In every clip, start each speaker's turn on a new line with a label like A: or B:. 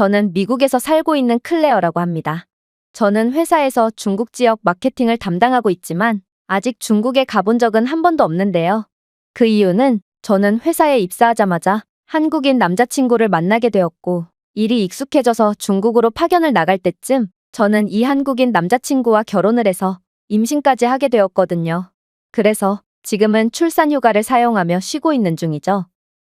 A: 저는 미국에서 살고 있는 클레어라고 합니다. 저는 회사에서 중국 지역 마케팅을 담당하고 있지만 아직 중국에 가본 적은 한 번도 없는데요. 그 이유는 저는 회사에 입사하자마자 한국인 남자친구를 만나게 되었고 일이 익숙해져서 중국으로 파견을 나갈 때쯤 저는 이 한국인 남자친구와 결혼을 해서 임신까지 하게 되었거든요. 그래서 지금은 출산 휴가를 사용하며 쉬고 있는 중이죠.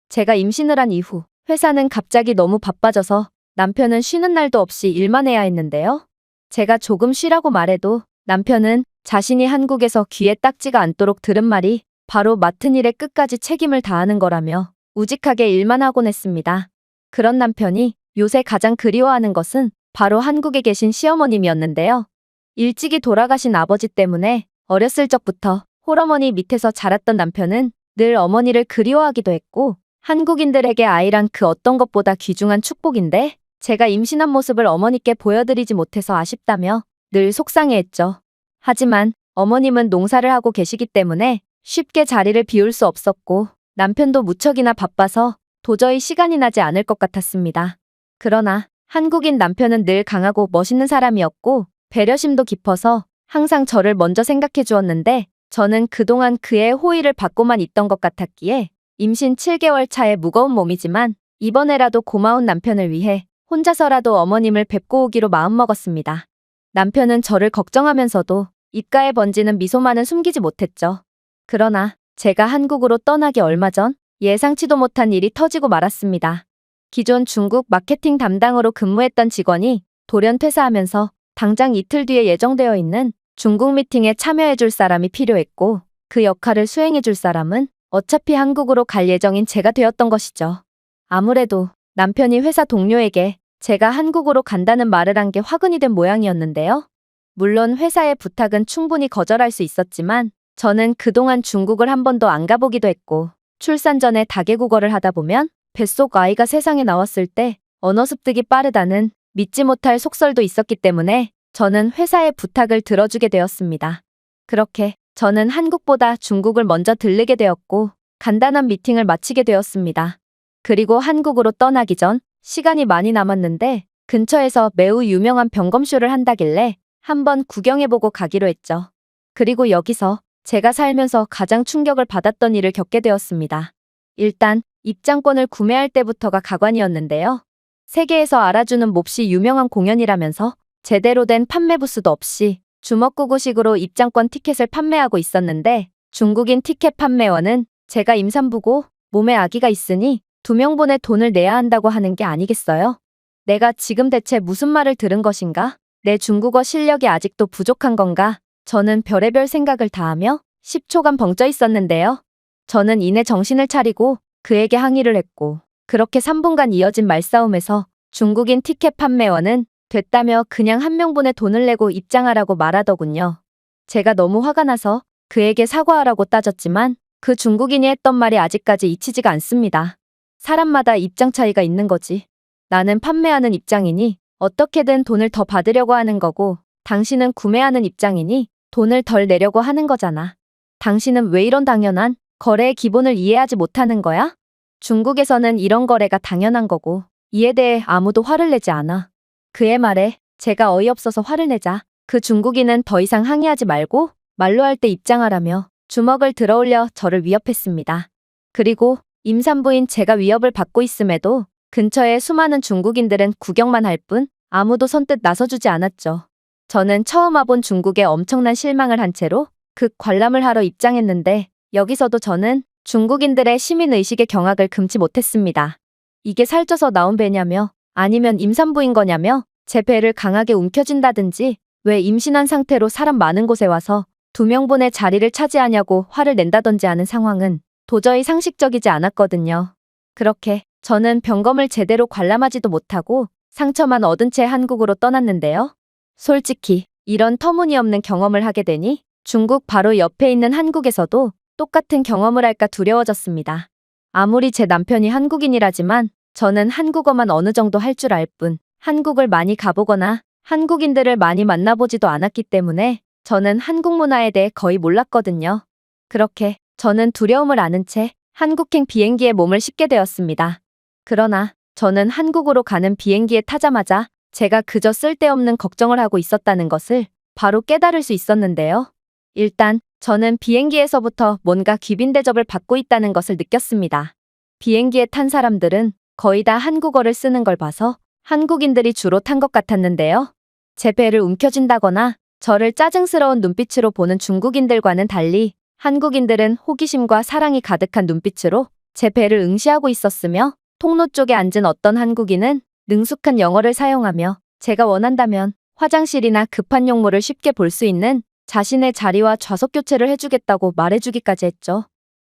A: 제가 임신을 한 이후 회사는 갑자기 너무 바빠져서 남편은 쉬는 날도 없이 일만 해야 했는데요. 제가 조금 쉬라고 말해도 남편은 자신이 한국에서 귀에 딱지가 않도록 들은 말이 바로 맡은 일에 끝까지 책임을 다하는 거라며 우직하게 일만 하곤 했습니다. 그런 남편이 요새 가장 그리워하는 것은 바로 한국에 계신 시어머님이었는데요. 일찍이 돌아가신 아버지 때문에 어렸을 적부터 홀어머니 밑에서 자랐던 남편은 늘 어머니를 그리워하기도 했고 한국인들에게 아이란 그 어떤 것보다 귀중한 축복인데 제가 임신한 모습을 어머니께 보여드리지 못해서 아쉽다며 늘 속상해했죠. 하지만 어머님은 농사를 하고 계시기 때문에 쉽게 자리를 비울 수 없었고 남편도 무척이나 바빠서 도저히 시간이 나지 않을 것 같았습니다. 그러나 한국인 남편은 늘 강하고 멋있는 사람이었고 배려심도 깊어서 항상 저를 먼저 생각해 주었는데 저는 그동안 그의 호의를 받고만 있던 것 같았기에 임신 7개월 차의 무거운 몸이지만 이번에라도 고마운 남편을 위해 혼자서라도 어머님을 뵙고 오기로 마음먹었습니다. 남편은 저를 걱정하면서도 입가에 번지는 미소만은 숨기지 못했죠. 그러나 제가 한국으로 떠나기 얼마 전 예상치도 못한 일이 터지고 말았습니다. 기존 중국 마케팅 담당으로 근무했던 직원이 돌연 퇴사하면서 당장 이틀 뒤에 예정되어 있는 중국 미팅에 참여해줄 사람이 필요했고 그 역할을 수행해줄 사람은 어차피 한국으로 갈 예정인 제가 되었던 것이죠. 아무래도 남편이 회사 동료에게 제가 한국으로 간다는 말을 한 게 화근이 된 모양이었는데요. 물론 회사의 부탁은 충분히 거절할 수 있었지만 저는 그동안 중국을 한 번도 안 가보기도 했고 출산 전에 다계국어를 하다 보면 뱃속 아이가 세상에 나왔을 때 언어 습득이 빠르다는 믿지 못할 속설도 있었기 때문에 저는 회사의 부탁을 들어주게 되었습니다. 그렇게 저는 한국보다 중국을 먼저 들르게 되었고 간단한 미팅을 마치게 되었습니다. 그리고 한국으로 떠나기 전 시간이 많이 남았는데 근처에서 매우 유명한 병검쇼를 한다길래 한번 구경해보고 가기로 했죠. 그리고 여기서 제가 살면서 가장 충격을 받았던 일을 겪게 되었습니다. 일단 입장권을 구매할 때부터가 가관이었는데요. 세계에서 알아주는 몹시 유명한 공연이라면서 제대로 된 판매 부스도 없이 주먹구구식으로 입장권 티켓을 판매하고 있었는데 중국인 티켓 판매원은 제가 임산부고 몸에 아기가 있으니 두 명분의 돈을 내야 한다고 하는 게 아니겠어요? 내가 지금 대체 무슨 말을 들은 것인가? 내 중국어 실력이 아직도 부족한 건가? 저는 별의별 생각을 다하며 10초간 벙쪄 있었는데요. 저는 이내 정신을 차리고 그에게 항의를 했고 그렇게 3분간 이어진 말싸움에서 중국인 티켓 판매원은 됐다며 그냥 한 명분의 돈을 내고 입장하라고 말하더군요. 제가 너무 화가 나서 그에게 사과하라고 따졌지만 그 중국인이 했던 말이 아직까지 잊히지가 않습니다. 사람마다 입장 차이가 있는 거지. 나는 판매하는 입장이니 어떻게든 돈을 더 받으려고 하는 거고 당신은 구매하는 입장이니 돈을 덜 내려고 하는 거잖아. 당신은 왜 이런 당연한 거래의 기본을 이해하지 못하는 거야? 중국에서는 이런 거래가 당연한 거고 이에 대해 아무도 화를 내지 않아. 그의 말에 제가 어이없어서 화를 내자 그 중국인은 더 이상 항의하지 말고 말로 할 때 입장하라며 주먹을 들어올려 저를 위협했습니다. 그리고 임산부인 제가 위협을 받고 있음에도 근처에 수많은 중국인들은 구경만 할 뿐 아무도 선뜻 나서주지 않았죠. 저는 처음 와본 중국에 엄청난 실망을 한 채로 극 관람을 하러 입장했는데 여기서도 저는 중국인들의 시민의식의 경악을 금치 못했습니다. 이게 살쪄서 나온 배냐며 아니면 임산부인 거냐며 제 배를 강하게 움켜쥔다든지 왜 임신한 상태로 사람 많은 곳에 와서 두 명분의 자리를 차지하냐고 화를 낸다든지 하는 상황은 도저히 상식적이지 않았거든요. 그렇게 저는 병검을 제대로 관람하지도 못하고 상처만 얻은 채 한국으로 떠났는데요. 솔직히 이런 터무니없는 경험을 하게 되니 중국 바로 옆에 있는 한국에서도 똑같은 경험을 할까 두려워졌습니다. 아무리 제 남편이 한국인이라지만 저는 한국어만 어느 정도 할 줄 알 뿐 한국을 많이 가보거나 한국인들을 많이 만나보지도 않았기 때문에 저는 한국 문화에 대해 거의 몰랐거든요. 그렇게 저는 두려움을 아는 채 한국행 비행기에 몸을 싣게 되었습니다. 그러나 저는 한국으로 가는 비행기에 타자마자 제가 그저 쓸데없는 걱정을 하고 있었다는 것을 바로 깨달을 수 있었는데요. 일단 저는 비행기에서부터 뭔가 귀빈 대접을 받고 있다는 것을 느꼈습니다. 비행기에 탄 사람들은 거의 다 한국어를 쓰는 걸 봐서 한국인들이 주로 탄 것 같았는데요. 제 배를 움켜쥔다거나 저를 짜증스러운 눈빛으로 보는 중국인들과는 달리 한국인들은 호기심과 사랑이 가득한 눈빛으로 제 배를 응시하고 있었으며 통로 쪽에 앉은 어떤 한국인은 능숙한 영어를 사용하며 제가 원한다면 화장실이나 급한 용무를 쉽게 볼 수 있는 자신의 자리와 좌석 교체를 해주겠다고 말해주기까지 했죠.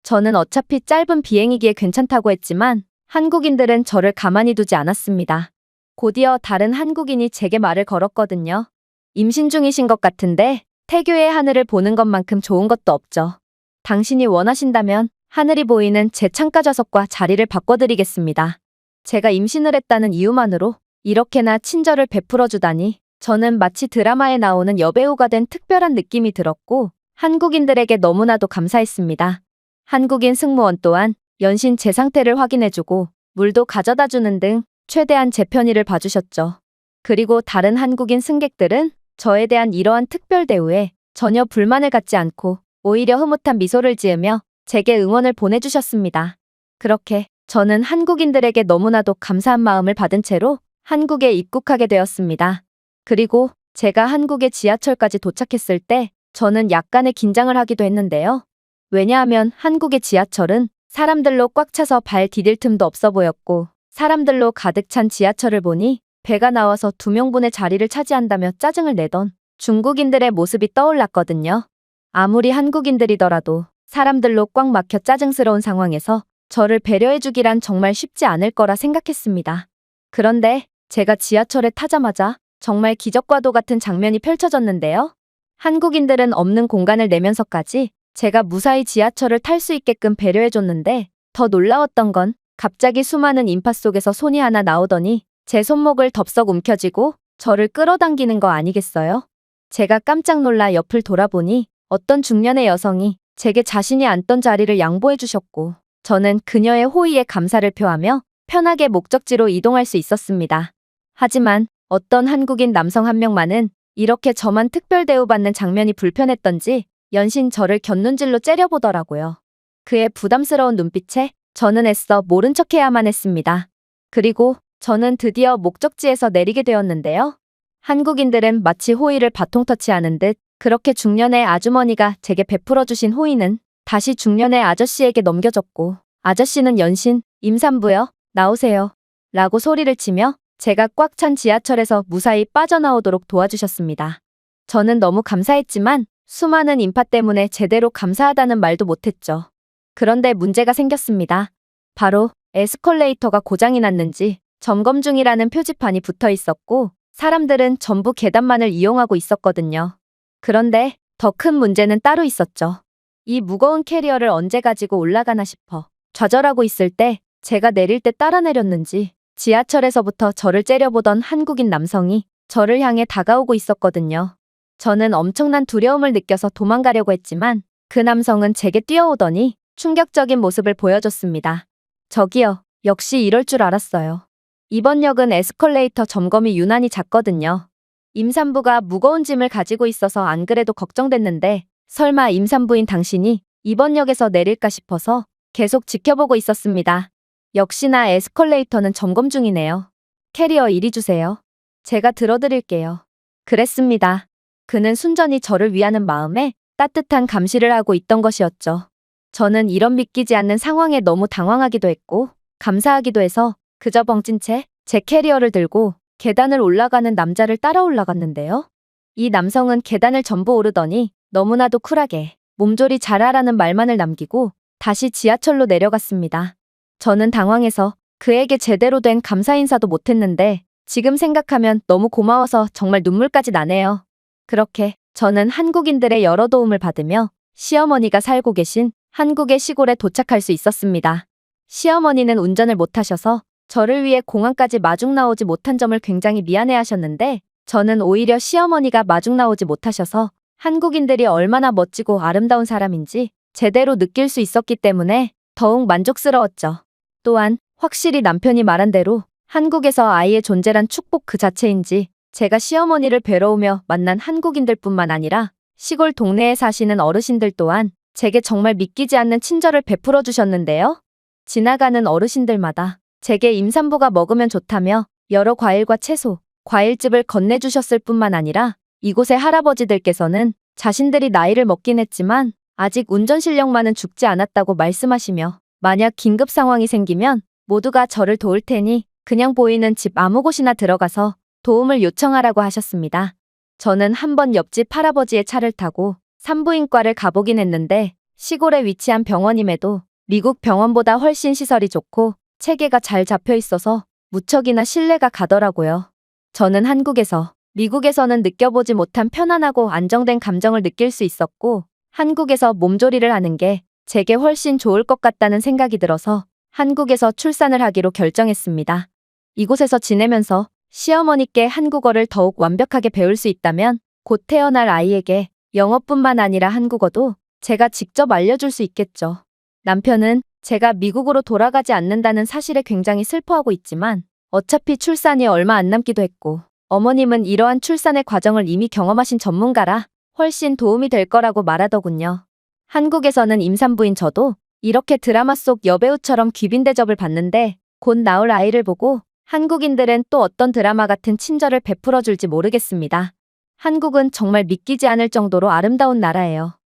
A: 저는 어차피 짧은 비행이기에 괜찮다고 했지만 한국인들은 저를 가만히 두지 않았습니다. 곧이어 다른 한국인이 제게 말을 걸었거든요. 임신 중이신 것 같은데 태교의 하늘을 보는 것만큼 좋은 것도 없죠. 당신이 원하신다면 하늘이 보이는 제 창가 좌석과 자리를 바꿔드리겠습니다. 제가 임신을 했다는 이유만으로 이렇게나 친절을 베풀어 주다니 저는 마치 드라마에 나오는 여배우가 된 특별한 느낌이 들었고 한국인들에게 너무나도 감사했습니다. 한국인 승무원 또한 연신 제 상태를 확인해주고 물도 가져다 주는 등 최대한 제 편의를 봐주셨죠. 그리고 다른 한국인 승객들은 저에 대한 이러한 특별 대우에 전혀 불만을 갖지 않고 오히려 흐뭇한 미소를 지으며 제게 응원을 보내주셨습니다. 그렇게 저는 한국인들에게 너무나도 감사한 마음을 받은 채로 한국에 입국하게 되었습니다. 그리고 제가 한국의 지하철까지 도착했을 때 저는 약간의 긴장을 하기도 했는데요. 왜냐하면 한국의 지하철은 사람들로 꽉 차서 발 디딜 틈도 없어 보였고 사람들로 가득 찬 지하철을 보니 배가 나와서 두 명분의 자리를 차지한다며 짜증을 내던 중국인들의 모습이 떠올랐거든요. 아무리 한국인들이더라도 사람들로 꽉 막혀 짜증스러운 상황에서 저를 배려해주기란 정말 쉽지 않을 거라 생각했습니다. 그런데 제가 지하철에 타자마자 정말 기적과도 같은 장면이 펼쳐졌는데요. 한국인들은 없는 공간을 내면서까지 제가 무사히 지하철을 탈 수 있게끔 배려해줬는데 더 놀라웠던 건 갑자기 수많은 인파 속에서 손이 하나 나오더니 제 손목을 덥석 움켜쥐고 저를 끌어당기는 거 아니겠어요? 제가 깜짝 놀라 옆을 돌아보니 어떤 중년의 여성이 제게 자신이 앉던 자리를 양보해 주셨고 저는 그녀의 호의에 감사를 표하며 편하게 목적지로 이동할 수 있었습니다. 하지만 어떤 한국인 남성 한 명만은 이렇게 저만 특별 대우받는 장면이 불편했던지 연신 저를 곁눈질로 째려보더라고요. 그의 부담스러운 눈빛에 저는 애써 모른 척해야만 했습니다. 그리고 저는 드디어 목적지에서 내리게 되었는데요. 한국인들은 마치 호의를 바통 터치하는 듯 그렇게 중년의 아주머니가 제게 베풀어 주신 호의는 다시 중년의 아저씨에게 넘겨졌고 아저씨는 연신 임산부요 나오세요 라고 소리를 치며 제가 꽉 찬 지하철에서 무사히 빠져나오도록 도와주셨습니다. 저는 너무 감사했지만 수많은 인파 때문에 제대로 감사하다는 말도 못했죠. 그런데 문제가 생겼습니다. 바로 에스컬레이터가 고장이 났는지 점검 중이라는 표지판이 붙어 있었고 사람들은 전부 계단만을 이용하고 있었거든요. 그런데 더 큰 문제는 따로 있었죠. 이 무거운 캐리어를 언제 가지고 올라가나 싶어 좌절하고 있을 때 제가 내릴 때 따라 내렸는지 지하철에서부터 저를 째려보던 한국인 남성이 저를 향해 다가오고 있었거든요. 저는 엄청난 두려움을 느껴서 도망가려고 했지만 그 남성은 제게 뛰어오더니 충격적인 모습을 보여줬습니다. 저기요, 역시 이럴 줄 알았어요. 이번 역은 에스컬레이터 점검이 유난히 작거든요. 임산부가 무거운 짐을 가지고 있어서 안 그래도 걱정됐는데 설마 임산부인 당신이 이번 역에서 내릴까 싶어서 계속 지켜보고 있었습니다. 역시나 에스컬레이터는 점검 중이네요. 캐리어 이리 주세요. 제가 들어드릴게요. 그랬습니다. 그는 순전히 저를 위하는 마음에 따뜻한 감시를 하고 있던 것이었죠. 저는 이런 믿기지 않는 상황에 너무 당황하기도 했고 감사하기도 해서 그저 벙찐 채 제 캐리어를 들고 계단을 올라가는 남자를 따라 올라갔는데요. 이 남성은 계단을 전부 오르더니 너무나도 쿨하게 몸조리 잘하라는 말만을 남기고 다시 지하철로 내려갔습니다. 저는 당황해서 그에게 제대로 된 감사 인사도 못했는데 지금 생각하면 너무 고마워서 정말 눈물까지 나네요. 그렇게 저는 한국인들의 여러 도움을 받으며 시어머니가 살고 계신 한국의 시골에 도착할 수 있었습니다. 시어머니는 운전을 못하셔서 저를 위해 공항까지 마중 나오지 못한 점을 굉장히 미안해 하셨는데 저는 오히려 시어머니가 마중 나오지 못하셔서 한국인들이 얼마나 멋지고 아름다운 사람인지 제대로 느낄 수 있었기 때문에 더욱 만족스러웠죠. 또한 확실히 남편이 말한 대로 한국에서 아이의 존재란 축복 그 자체인지 제가 시어머니를 뵈러 오며 만난 한국인들 뿐만 아니라 시골 동네에 사시는 어르신들 또한 제게 정말 믿기지 않는 친절을 베풀어 주셨는데요. 지나가는 어르신들마다 제게 임산부가 먹으면 좋다며 여러 과일과 채소, 과일즙을 건네주셨을 뿐만 아니라 이곳의 할아버지들께서는 자신들이 나이를 먹긴 했지만 아직 운전 실력만은 죽지 않았다고 말씀하시며 만약 긴급 상황이 생기면 모두가 저를 도울 테니 그냥 보이는 집 아무 곳이나 들어가서 도움을 요청하라고 하셨습니다. 저는 한 번 옆집 할아버지의 차를 타고 산부인과를 가보긴 했는데 시골에 위치한 병원임에도 미국 병원보다 훨씬 시설이 좋고 체계가 잘 잡혀 있어서 무척이나 신뢰가 가더라고요. 저는 한국에서 미국에서는 느껴보지 못한 편안하고 안정된 감정을 느낄 수 있었고 한국에서 몸조리를 하는 게 제게 훨씬 좋을 것 같다는 생각이 들어서 한국에서 출산을 하기로 결정했습니다. 이곳에서 지내면서 시어머니께 한국어를 더욱 완벽하게 배울 수 있다면 곧 태어날 아이에게 영어뿐만 아니라 한국어도 제가 직접 알려줄 수 있겠죠. 남편은 제가 미국으로 돌아가지 않는다는 사실에 굉장히 슬퍼하고 있지만 어차피 출산이 얼마 안 남기도 했고 어머님은 이러한 출산의 과정을 이미 경험하신 전문가라 훨씬 도움이 될 거라고 말하더군요. 한국에서는 임산부인 저도 이렇게 드라마 속 여배우처럼 귀빈 대접을 받는데 곧 나올 아이를 보고 한국인들은 또 어떤 드라마 같은 친절을 베풀어 줄지 모르겠습니다. 한국은 정말 믿기지 않을 정도로 아름다운 나라예요.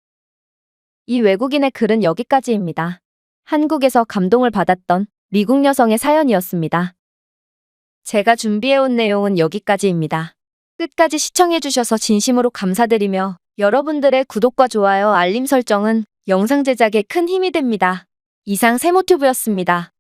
A: 이 외국인의 글은 여기까지입니다. 한국에서 감동을 받았던 미국 여성의 사연이었습니다. 제가 준비해온 내용은 여기까지입니다. 끝까지 시청해주셔서 진심으로 감사드리며 여러분들의 구독과 좋아요, 알림 설정은 영상 제작에 큰 힘이 됩니다. 이상 세모튜브였습니다.